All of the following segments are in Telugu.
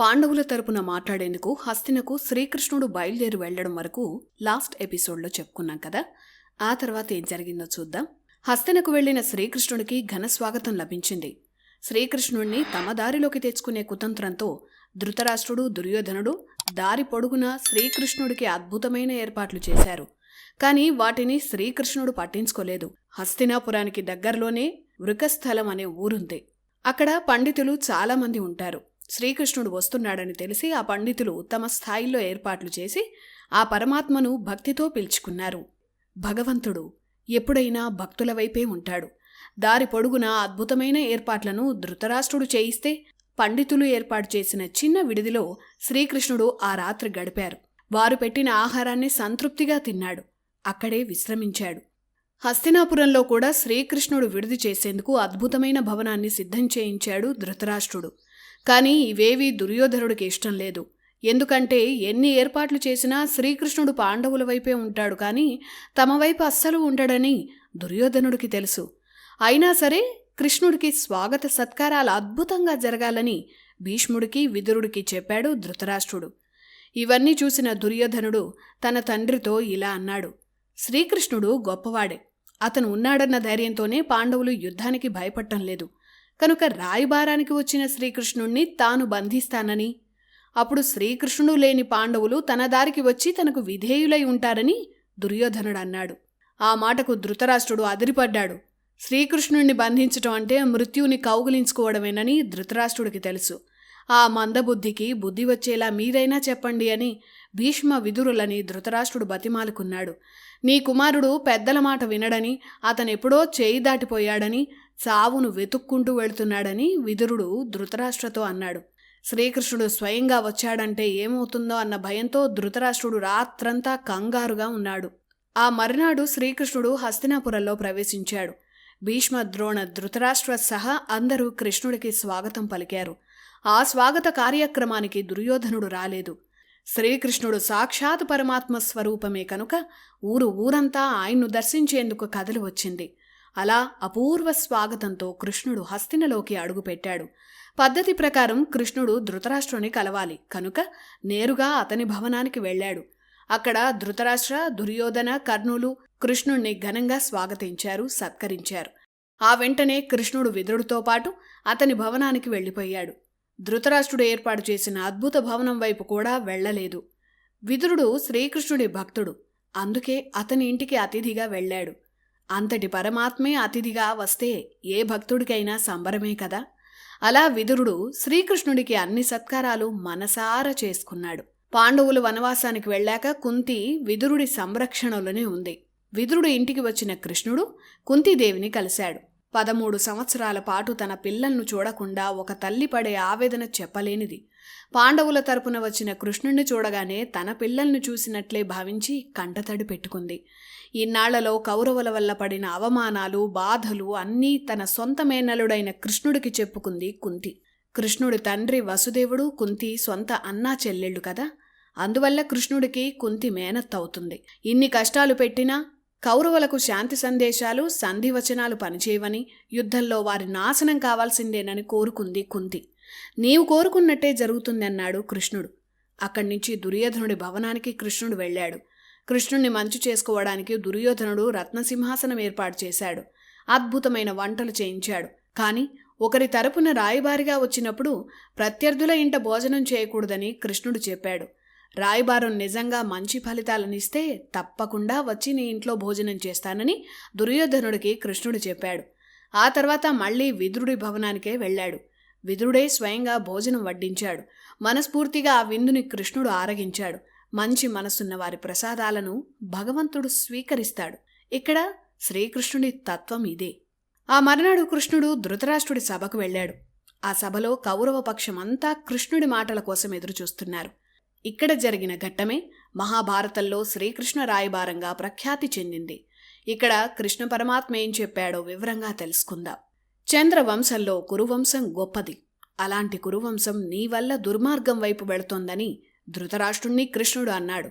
పాండవుల తరపున మాట్లాడేందుకు హస్తినకు శ్రీకృష్ణుడు బయలుదేరి వెళ్ళడం వరకు లాస్ట్ ఎపిసోడ్లో చెప్పుకున్నాం కదా. ఆ తర్వాత ఏం జరిగిందో చూద్దాం. హస్తినకు వెళ్ళిన శ్రీకృష్ణుడికి ఘన స్వాగతం లభించింది. శ్రీకృష్ణుణ్ణి తమ దారిలోకి తెచ్చుకునే కుతంత్రంతో ధృతరాష్ట్రుడు దుర్యోధనుడు దారి పొడుగున శ్రీకృష్ణుడికి అద్భుతమైన ఏర్పాట్లు చేశారు. కానీ వాటిని శ్రీకృష్ణుడు పట్టించుకోలేదు. హస్తినాపురానికి దగ్గరలోనే వృకస్థలం అనే ఊరుంది. అక్కడ పండితులు చాలామంది ఉంటారు. శ్రీకృష్ణుడు వస్తున్నాడని తెలిసి ఆ పండితులు తమ స్థాయిలో ఏర్పాట్లు చేసి ఆ పరమాత్మను భక్తితో పిలుచుకున్నారు. భగవంతుడు ఎప్పుడైనా భక్తుల వైపే ఉంటాడు. దారి పొడుగున అద్భుతమైన ఏర్పాట్లను ధృతరాష్ట్రుడు చేయిస్తే పండితులు ఏర్పాటు చేసిన చిన్న విడిదిలో శ్రీకృష్ణుడు ఆ రాత్రి గడిపారు. వారు పెట్టిన ఆహారాన్ని సంతృప్తిగా తిన్నాడు. అక్కడే విశ్రమించాడు. హస్తినాపురంలో కూడా శ్రీకృష్ణుడు విడిది చేసేందుకు అద్భుతమైన భవనాన్ని సిద్ధం చేయించాడు ధృతరాష్ట్రుడు. కానీ ఇవేవీ దుర్యోధనుడికి ఇష్టం లేదు. ఎందుకంటే ఎన్ని ఏర్పాట్లు చేసినా శ్రీకృష్ణుడు పాండవుల వైపే ఉంటాడు కానీ తమ వైపు అస్సలు ఉండడని దుర్యోధనుడికి తెలుసు. అయినా సరే కృష్ణుడికి స్వాగత సత్కారాలు అద్భుతంగా జరగాలని భీష్ముడికి విదురుడికి చెప్పాడు ధృతరాష్ట్రుడు. ఇవన్నీ చూసిన దుర్యోధనుడు తన తండ్రితో ఇలా అన్నాడు. శ్రీకృష్ణుడు గొప్పవాడే. అతను ఉన్నాడన్న ధైర్యంతోనే పాండవులు యుద్ధానికి భయపడటం లేదు. కనుక రాయబారానికి వచ్చిన శ్రీకృష్ణుణ్ణి తాను బంధిస్తానని. అప్పుడు శ్రీకృష్ణుడు లేని పాండవులు తన దారికి వచ్చి తనకు విధేయులై ఉంటారని దుర్యోధనుడు అన్నాడు ఆ మాటకు ధృతరాష్ట్రుడు అదిరిపడ్డాడు. శ్రీకృష్ణుణ్ణి బంధించటం అంటే మృత్యువుని కౌగులించుకోవడమేనని ధృతరాష్ట్రుడికి తెలుసు. ఆ మందబుద్ధికి బుద్ధి వచ్చేలా మీరైనా చెప్పండి అని భీష్మ విదురులని ధృతరాష్ట్రుడు బతిమాలుకున్నాడు. నీ కుమారుడు పెద్దల మాట వినడని అతనెప్పుడో చేయి దాటిపోయాడని చావును వెతుక్కుంటూ వెళుతున్నాడని విదురుడు ధృతరాష్ట్రతో అన్నాడు. శ్రీకృష్ణుడు స్వయంగా వచ్చాడంటే ఏమవుతుందో అన్న భయంతో ధృతరాష్ట్రుడు రాత్రంతా కంగారుగా ఉన్నాడు. ఆ మరునాడు శ్రీకృష్ణుడు హస్తినాపురంలో ప్రవేశించాడు. భీష్మ ద్రోణ ధృతరాష్ట్ర సహా అందరూ కృష్ణుడికి స్వాగతం పలికారు. ఆ స్వాగత కార్యక్రమానికి దుర్యోధనుడు రాలేదు. శ్రీకృష్ణుడు సాక్షాత్ పరమాత్మ స్వరూపమే కనుక ఊరు ఊరంతా ఆయన్ను దర్శించేందుకు కదలి వచ్చింది. అలా అపూర్వ స్వాగతంతో కృష్ణుడు హస్తినలోకి అడుగుపెట్టాడు. పద్ధతి ప్రకారం కృష్ణుడు ధృతరాష్ట్రుని కలవాలి. కనుక నేరుగా అతని భవనానికి వెళ్ళాడు. అక్కడ ధృతరాష్ట్ర దుర్యోధన కర్ణులు కృష్ణుణ్ణి ఘనంగా స్వాగతించారు సత్కరించారు. ఆ వెంటనే కృష్ణుడు విదురుడితో పాటు అతని భవనానికి వెళ్ళిపోయాడు. ధృతరాష్ట్రుడు ఏర్పాటు చేసిన అద్భుత భవనం వైపు కూడా వెళ్ళలేదు. విదురుడు శ్రీకృష్ణుడి భక్తుడు. అందుకే అతని ఇంటికి అతిథిగా వెళ్ళాడు. అంతటి పరమాత్మే అతిథిగా వస్తే ఏ భక్తుడికైనా సంబరమే కదా? అలా విదురుడు శ్రీకృష్ణుడికి అన్ని సత్కారాలు మనసారా చేసుకున్నాడు. పాండవులు వనవాసానికి వెళ్ళాక కుంతి విదురుడి సంరక్షణలోనే ఉంది. విదురుడు ఇంటికి వచ్చిన కృష్ణుడు కుంతీదేవిని కలిశాడు. పదమూడు సంవత్సరాల పాటు తన పిల్లలను చూడకుండా ఒక తల్లి పడే ఆవేదన చెప్పలేనిది. పాండవుల తరపున వచ్చిన కృష్ణుణ్ణి చూడగానే తన పిల్లల్ని చూసినట్లే భావించి కంటతడి పెట్టుకుంది. ఇన్నాళ్ళలో కౌరవుల వల్ల పడిన అవమానాలు బాధలు అన్నీ తన సొంత మేనలుడైన కృష్ణుడికి చెప్పుకుంది కుంతి. కృష్ణుడి తండ్రి వసుదేవుడు కుంతి సొంత అన్నా చెల్లెళ్ళు కదా? అందువల్ల కృష్ణుడికి కుంతి మేనత్ అవుతుంది ఇన్ని కష్టాలు పెట్టినా కౌరవులకు శాంతి సందేశాలు సంధివచనాలు పనిచేయవని యుద్ధంలో వారి నాశనం కావాల్సిందేనని కోరుకుంది కుంతి. నీవు కోరుకున్నట్టే జరుగుతుందన్నాడు కృష్ణుడు. అక్కడి నుంచి దుర్యోధనుడి భవనానికి కృష్ణుడు వెళ్ళాడు. కృష్ణుణ్ణి మంచు చేసుకోవడానికి దుర్యోధనుడు రత్నసింహాసనం ఏర్పాటు చేశాడు. అద్భుతమైన వంటలు చేయించాడు. కానీ ఒకరి తరపున రాయబారిగా వచ్చినప్పుడు ప్రత్యర్థుల ఇంట భోజనం చేయకూడదని కృష్ణుడు చెప్పాడు. రాయబారం నిజంగా మంచి ఫలితాలనిస్తే తప్పకుండా వచ్చి నీ ఇంట్లో భోజనం చేస్తానని దుర్యోధనుడికి కృష్ణుడు చెప్పాడు. ఆ తర్వాత మళ్ళీ విదురుడి భవనానికే వెళ్ళాడు. విదురుడే స్వయంగా భోజనం వడ్డించాడు. మనస్ఫూర్తిగా ఆ విందుని కృష్ణుడు ఆరగించాడు. మంచి మనసున్న వారి ప్రసాదాలను భగవంతుడు స్వీకరిస్తాడు. ఇక్కడ శ్రీకృష్ణుడి తత్వం ఇదే. ఆ మరునాడు కృష్ణుడు ధృతరాష్ట్రుడి సభకు వెళ్ళాడు. ఆ సభలో కౌరవ పక్షమంతా కృష్ణుడి మాటల కోసం ఎదురుచూస్తున్నారు. ఇక్కడ జరిగిన ఘట్టమే మహాభారతంలో శ్రీకృష్ణ రాయబారంగా ప్రఖ్యాతి చెందింది. ఇక్కడ కృష్ణ పరమాత్మ ఏం చెప్పాడో వివరంగా తెలుసుకుందాం. చంద్రవంశంలో కురువంశం గొప్పది. అలాంటి కురువంశం నీ వల్ల దుర్మార్గం వైపు వెళుతోందని ధృతరాష్ట్రుణ్ణి కృష్ణుడు అన్నాడు.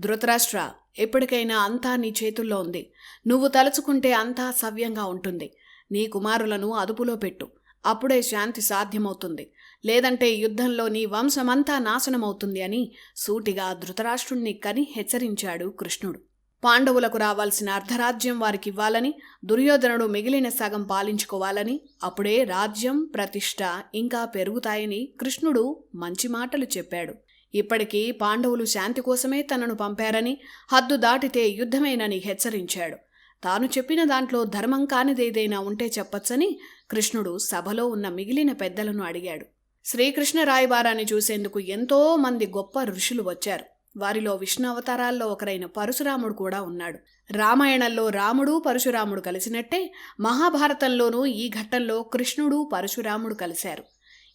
ధృతరాష్ట్ర ఎప్పటికైనా అంతా నీ చేతుల్లో ఉంది. నువ్వు తలుచుకుంటే అంతా సవ్యంగా ఉంటుంది. నీ కుమారులను అదుపులో పెట్టు. అప్పుడే శాంతి సాధ్యమవుతుంది. లేదంటే యుద్ధంలో నీ వంశమంతా నాశనమవుతుంది అని సూటిగా ధృతరాష్ట్రుణ్ణి కని హెచ్చరించాడు కృష్ణుడు. పాండవులకు రావాల్సిన అర్ధరాజ్యం వారికి ఇవ్వాలని దుర్యోధనుడు మిగిలిన సగం పాలించుకోవాలని అప్పుడే రాజ్యం ప్రతిష్ట ఇంకా పెరుగుతాయని కృష్ణుడు మంచి మాటలు చెప్పాడు. ఇప్పటికీ పాండవులు శాంతి కోసమే తనను పంపారని హద్దు దాటితే యుద్ధమేనని హెచ్చరించాడు. తాను చెప్పిన దాంట్లో ధర్మం కానిదేదైనా ఉంటే చెప్పొచ్చని కృష్ణుడు సభలో ఉన్న మిగిలిన పెద్దలను అడిగాడు. శ్రీకృష్ణ రాయబారాన్ని చూసేందుకు ఎంతో మంది గొప్ప ఋషులు వచ్చారు. వారిలో విష్ణు అవతారాల్లో ఒకరైన పరశురాముడు కూడా ఉన్నాడు. రామాయణంలో రాముడు పరశురాముడు కలిసినట్టే మహాభారతంలోనూ ఈ ఘట్టంలో కృష్ణుడు పరశురాముడు కలిశారు.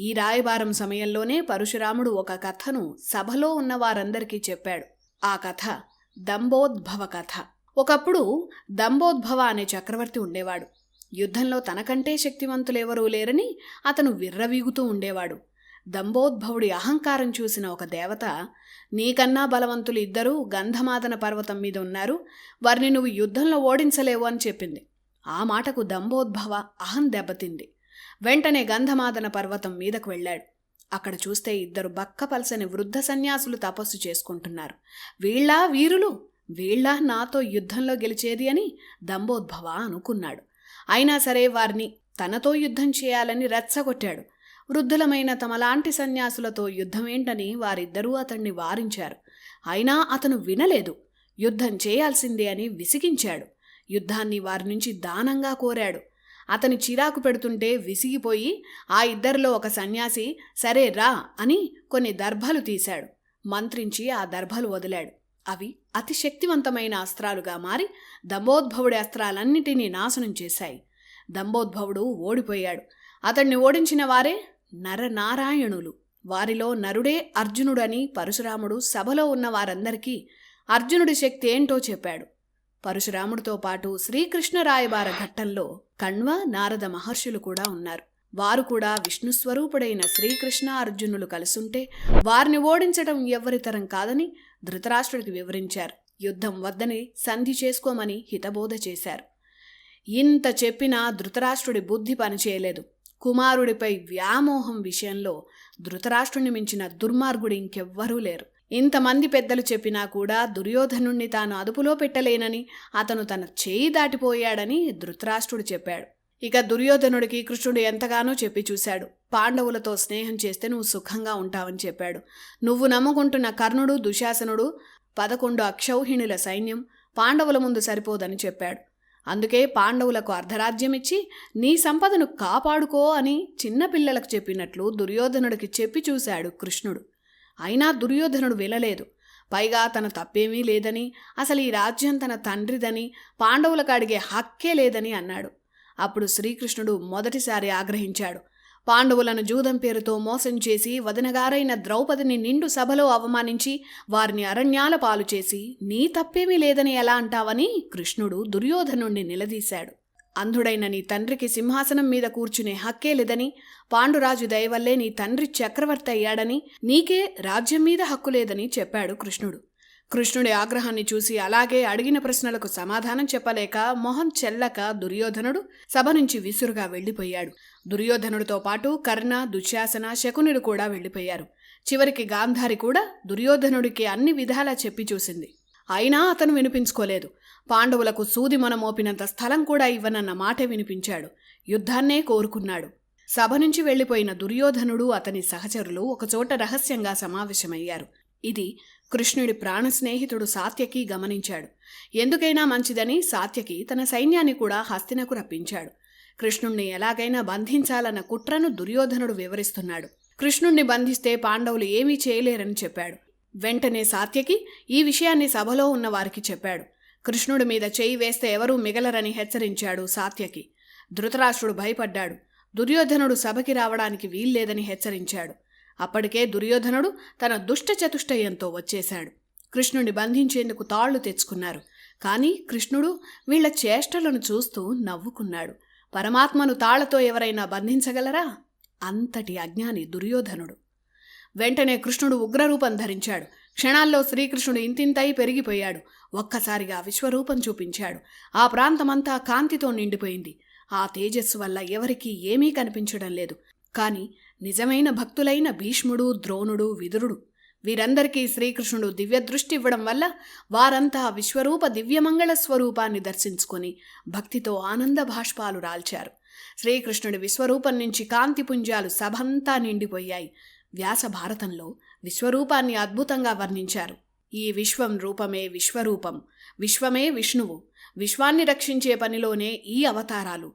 ఈ రాయబారం సమయంలోనే పరశురాముడు ఒక కథను సభలో ఉన్న వారందరికీ చెప్పాడు. ఆ కథ దంబోద్భవ కథ. ఒకప్పుడు దంబోద్భవ అనే చక్రవర్తి ఉండేవాడు. యుద్ధంలో తనకంటే శక్తివంతులెవరూ లేరని అతను విర్రవీగుతూ ఉండేవాడు. దంబోద్భవుడి అహంకారం చూసిన ఒక దేవత నీకన్నా బలవంతులు ఇద్దరూ గంధమాదన పర్వతం మీద ఉన్నారు. వారిని నువ్వు యుద్ధంలో ఓడించలేవు అని చెప్పింది. ఆ మాటకు దంబోద్భవ అహం దెబ్బతింది. వెంటనే గంధమాదన పర్వతం మీదకు వెళ్ళాడు. అక్కడ చూస్తే ఇద్దరు బక్కపలసని వృద్ధ సన్యాసులు తపస్సు చేసుకుంటున్నారు. వీళ్ళా వీరులు? వీళ్ళా నాతో యుద్ధంలో గెలిచేది అని దంబోద్భవ అనుకున్నాడు. అయినా సరే వారిని తనతో యుద్ధం చేయాలని రెచ్చగొట్టాడు. వృద్ధులమైన తమలాంటి సన్యాసులతో యుద్ధమేంటని వారిద్దరూ అతన్ని వారించారు. అయినా అతను వినలేదు. యుద్ధం చేయాల్సిందే అని విసిగించాడు. యుద్ధాన్ని వారి నుంచి దానంగా కోరాడు. అతని చిరాకు పెడుతుంటే విసిగిపోయి ఆ ఇద్దరిలో ఒక సన్యాసి సరే రా అని కొన్ని దర్భలు తీశాడు. మంత్రించి ఆ దర్భలు వదిలాడు. అవి అతి శక్తివంతమైన అస్త్రాలుగా మారి దంబోద్భవుడి అస్త్రాలన్నిటినీ నాశనం చేశాయి. దంబోద్భవుడు ఓడిపోయాడు. అతన్ని ఓడించిన వారే నరనారాయణులు. వారిలో నరుడే అర్జునుడని పరశురాముడు సభలో ఉన్న వారందరికీ అర్జునుడి శక్తి ఏంటో చెప్పాడు. పరశురాముడితో పాటు శ్రీకృష్ణరాయబార ఘట్టంలో కణ్వ నారద మహర్షులు కూడా ఉన్నారు. వారు కూడా విష్ణు స్వరూపుడైన శ్రీకృష్ణ అర్జునులు కలుసుంటే వారిని ఓడించడం ఎవ్వరితరం కాదని ధృతరాష్ట్రుడికి వివరించారు. యుద్ధం వద్దని సంధి చేసుకోమని హితబోధ చేశారు. ఇంత చెప్పినా ధృతరాష్ట్రుడి బుద్ధి పనిచేయలేదు. కుమారుడిపై వ్యామోహం విషయంలో ధృతరాష్ట్రుని మించిన దుర్మార్గుడు ఇంకెవ్వరూ లేరు. ఇంతమంది పెద్దలు చెప్పినా కూడా దుర్యోధనుణ్ణి తాను అదుపులో పెట్టలేనని అతను తన చేయి దాటిపోయాడని ధృతరాష్ట్రుడు చెప్పాడు. ఇక దుర్యోధనుడికి కృష్ణుడు ఎంతగానో చెప్పి చూశాడు. పాండవులతో స్నేహం చేస్తే నువ్వు సుఖంగా ఉంటావని చెప్పాడు. నువ్వు నమ్ముకుంటున్న కర్ణుడు దుశాసనుడు పదకొండు అక్షౌహిణుల సైన్యం పాండవుల ముందు సరిపోదని చెప్పాడు. అందుకే పాండవులకు అర్ధరాజ్యమిచ్చి నీ సంపదను కాపాడుకో అని చిన్నపిల్లలకు చెప్పినట్లు దుర్యోధనుడికి చెప్పి చూశాడు కృష్ణుడు. అయినా దుర్యోధనుడు వినలేదు. పైగా తన తప్పేమీ లేదని అసలు ఈ రాజ్యం తన తండ్రిదని పాండవులకు అడిగే హక్కే లేదని అన్నాడు. అప్పుడు శ్రీకృష్ణుడు మొదటిసారి ఆగ్రహించాడు. పాండవులను జూదం పేరుతో మోసం చేసి వదనగారైన ద్రౌపదిని నిండు సభలో అవమానించి వారిని అరణ్యాల పాలు చేసి నీ తప్పేమీ లేదని ఎలా అంటావని కృష్ణుడు దుర్యోధనుణ్ణి నిలదీశాడు. అంధుడైన నీ తండ్రికి సింహాసనం మీద కూర్చునే హక్కే లేదని పాండురాజు దయవల్లే నీ తండ్రి చక్రవర్తి అయ్యాడని నీకే రాజ్యం మీద హక్కు లేదని చెప్పాడు కృష్ణుడు. కృష్ణుడి ఆగ్రహాన్ని చూసి అలాగే అడిగిన ప్రశ్నలకు సమాధానం చెప్పలేక మొహం చెల్లక దుర్యోధనుడు సభ నుంచి విసురుగా వెళ్ళిపోయాడు. దుర్యోధనుడితో పాటు కర్ణ దుశ్శాసన శకునుడు కూడా వెళ్ళిపోయారు. చివరికి గాంధారి కూడా దుర్యోధనుడికి అన్ని విధాలా చెప్పి చూసింది. అయినా అతను వినిపించుకోలేదు. పాండవులకు సూది మనమోపినంత స్థలం కూడా ఇవ్వనన్న మాటే వినిపించాడు. యుద్ధాన్నే కోరుకున్నాడు. సభ నుంచి వెళ్ళిపోయిన దుర్యోధనుడు అతని సహచరులు ఒకచోట రహస్యంగా సమావేశమయ్యారు. ఇది కృష్ణుడి ప్రాణ స్నేహితుడు సాత్యకి గమనించాడు. ఎందుకైనా మంచిదని సాత్యకి తన సైన్యాన్ని కూడా హస్తినకు రప్పించాడు. కృష్ణుణ్ణి ఎలాగైనా బంధించాలన్న కుట్రను దుర్యోధనుడు వివరిస్తున్నాడు. కృష్ణుణ్ణి బంధిస్తే పాండవులు ఏమీ చేయలేరని చెప్పాడు. వెంటనే సాత్యకి ఈ విషయాన్ని సభలో ఉన్న వారికి చెప్పాడు. కృష్ణుడి మీద చేయి వేస్తే ఎవరూ మిగలరని హెచ్చరించాడు సాత్యకి. ధృతరాష్ట్రుడు భయపడ్డాడు. దుర్యోధనుడు సభకి రావడానికి వీల్లేదని హెచ్చరించాడు. అప్పటికే దుర్యోధనుడు తన దుష్ట చతుష్టయంతో వచ్చేశాడు. కృష్ణుని బంధించేందుకు తాళ్ళు తెచ్చుకున్నారు. కానీ కృష్ణుడు వీళ్ళ చేష్టలను చూస్తూ నవ్వుకున్నాడు. పరమాత్మను తాళ్ళతో ఎవరైనా బంధించగలరా? అంతటి అజ్ఞాని దుర్యోధనుడు. వెంటనే కృష్ణుడు ఉగ్రరూపం ధరించాడు. క్షణాల్లో శ్రీకృష్ణుడు ఇంతింతై పెరిగిపోయాడు. ఒక్కసారిగా విశ్వరూపం చూపించాడు. ఆ ప్రాంతమంతా కాంతితో నిండిపోయింది. ఆ తేజస్సు వల్ల ఎవరికీ ఏమీ కనిపించడం లేదు. కాని నిజమైన భక్తులైన భీష్ముడు ద్రోణుడు విదురుడు వీరందరికీ శ్రీకృష్ణుడు దివ్యదృష్టి ఇవ్వడం వల్ల వారంతా విశ్వరూప దివ్యమంగళ స్వరూపాన్ని దర్శించుకొని భక్తితో ఆనంద భాష్పాలు రాల్చారు. శ్రీకృష్ణుడి విశ్వరూపం నుంచి కాంతిపుంజాలు సభంతా నిండిపోయాయి. వ్యాస భారతంలో విశ్వరూపాన్ని అద్భుతంగా వర్ణించారు. ఈ విశ్వం రూపమే విశ్వరూపం. విశ్వమే విష్ణువు. విశ్వాన్ని రక్షించే పనిలోనే ఈ అవతారాలు.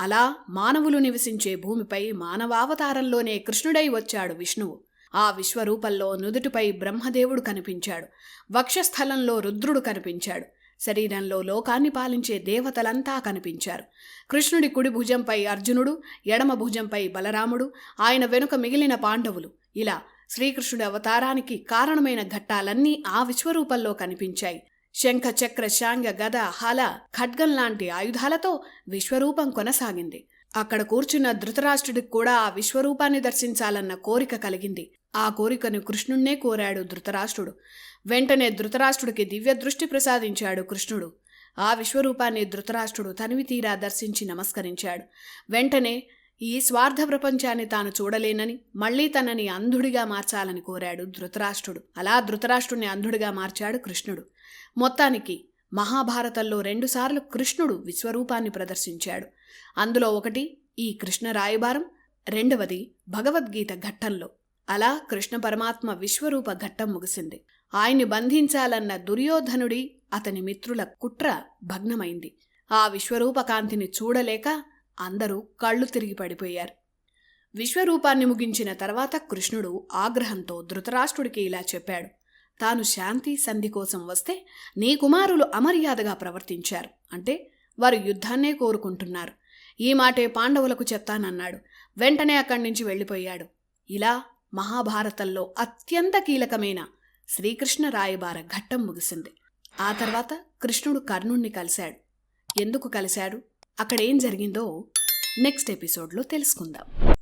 అలా మానవులు నివసించే భూమిపై మానవావతారంలోనే కృష్ణుడై వచ్చాడు విష్ణువు. ఆ విశ్వరూపంలో నుదుటిపై బ్రహ్మదేవుడు కనిపించాడు. వక్షస్థలంలో రుద్రుడు కనిపించాడు. శరీరంలో లోకాన్ని పాలించే దేవతలంతా కనిపించారు. కృష్ణుడి కుడి భుజంపై అర్జునుడు ఎడమ భుజంపై బలరాముడు ఆయన వెనుక మిగిలిన పాండవులు. ఇలా శ్రీకృష్ణుడి అవతారానికి కారణమైన ఘట్టాలన్నీ ఆ విశ్వరూపంలో కనిపించాయి. శంఖ చక్ర శాంగ గద హల ఖడ్గం లాంటి ఆయుధాలతో విశ్వరూపం కొనసాగింది. అక్కడ కూర్చున్న ధృతరాష్ట్రుడికి కూడా ఆ విశ్వరూపాన్ని దర్శించాలన్న కోరిక కలిగింది. ఆ కోరికను కృష్ణుణ్ణే కోరాడు ధృతరాష్ట్రుడు. వెంటనే ధృతరాష్ట్రుడికి దివ్య దృష్టి ప్రసాదించాడు కృష్ణుడు. ఆ విశ్వరూపాన్ని ధృతరాష్ట్రుడు తనివి తీరా దర్శించి నమస్కరించాడు. వెంటనే ఈ స్వార్థ ప్రపంచాన్ని తాను చూడలేనని మళ్ళీ తనని అంధుడిగా మార్చాలని కోరాడు ధృతరాష్ట్రుడు. అలా ధృతరాష్ట్రుడిని అంధుడిగా మార్చాడు కృష్ణుడు. మొత్తానికి మహాభారతంలో రెండుసార్లు కృష్ణుడు విశ్వరూపాన్ని ప్రదర్శించాడు. అందులో ఒకటి ఈ కృష్ణ రాయబారం రెండవది భగవద్గీత ఘట్టంలో. అలా కృష్ణ పరమాత్మ విశ్వరూప ఘట్టం ముగిసింది. ఆయన్ని బంధించాలన్న దుర్యోధనుడి అతని మిత్రుల కుట్ర భగ్నమైంది. ఆ విశ్వరూప కాంతిని చూడలేక అందరూ కళ్ళు తిరిగి పడిపోయారు. విశ్వరూపాన్ని ముగించిన తర్వాత కృష్ణుడు ఆగ్రహంతో ధృతరాష్ట్రుడికి ఇలా చెప్పాడు. తాను శాంతి సంధి కోసం వస్తే నీ కుమారులు అమర్యాదగా ప్రవర్తించారు. అంటే వారు యుద్ధాన్నే కోరుకుంటున్నారు. ఈ మాటే పాండవులకు చెప్తానన్నాడు. వెంటనే అక్కడి నుంచి వెళ్ళిపోయాడు. ఇలా మహాభారతంలో అత్యంత కీలకమైన శ్రీకృష్ణ రాయబార ఘట్టం ముగిసింది. ఆ తర్వాత కృష్ణుడు కర్ణుణ్ణి కలిశాడు. ఎందుకు కలిశాడు? అక్కడేం జరిగిందో నెక్స్ట్ ఎపిసోడ్లో తెలుసుకుందాం.